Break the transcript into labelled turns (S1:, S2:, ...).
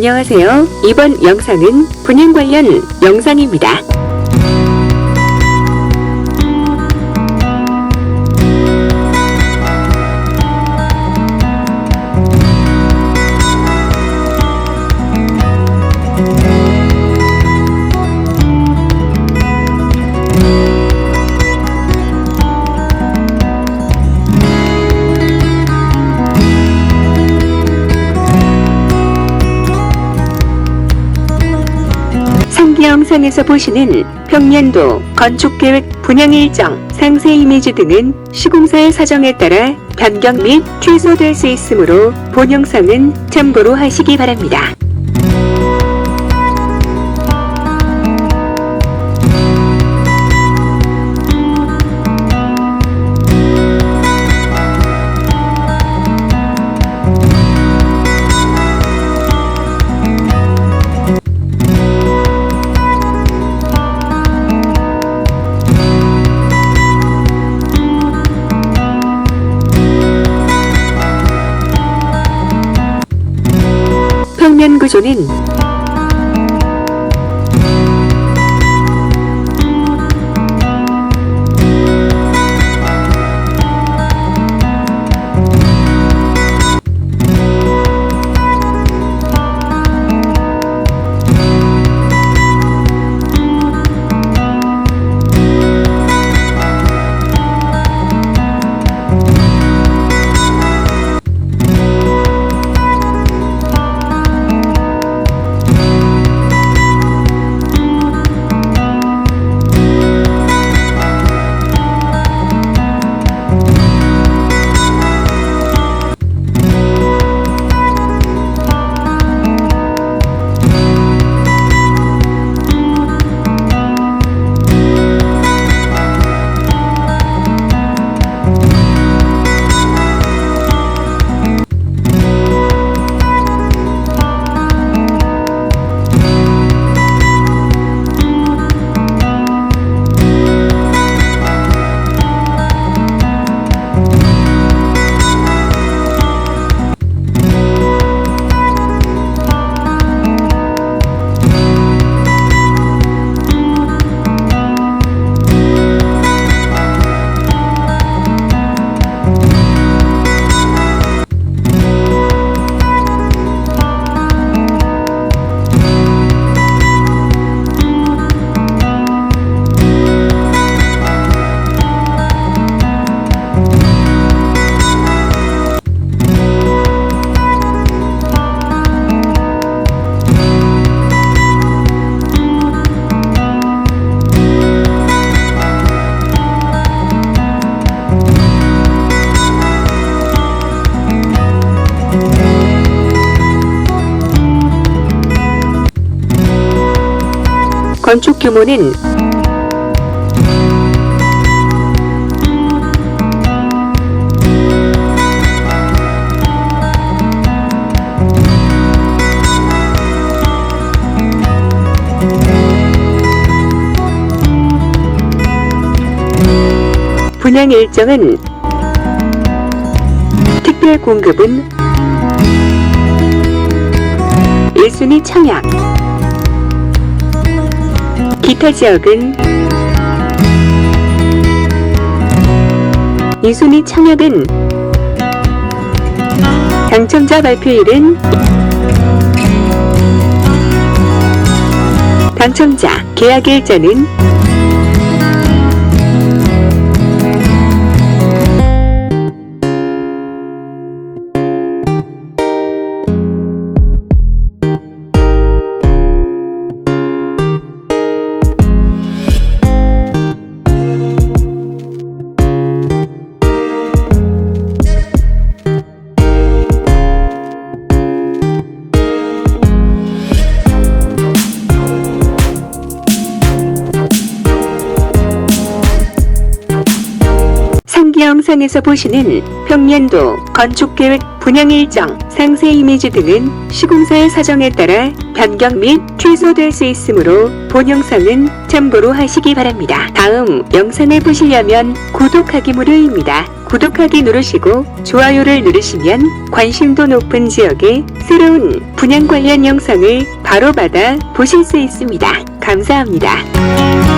S1: 안녕하세요. 이번 영상은 분양 관련 영상입니다. 영상에서 보시는 평년도, 건축계획, 분양 일정, 상세 이미지 등은 시공사의 사정에 따라 변경 및 취소될 수 있으므로 본 영상은 참고로 하시기 바랍니다. 평 건축 규모는 분양 일정은 특별 공급은 1순위 청약 기타 지역은 2순위 청약은 당첨자 발표일은 당첨자 계약 일자는 영상에서 보시는 평년도 건축계획 분양 일정, 상세 이미지 등은 시공사의 사정에 따라 변경 및 취소될 수 있으므로 본 영상은 참고로 하시기 바랍니다. 다음 영상을 보시려면 구독하기 무료입니다. 구독하기 누르시고 좋아요를 누르시면 관심도 높은 지역의 새로운 분양 관련 영상을 바로 받아 보실 수 있습니다. 감사합니다.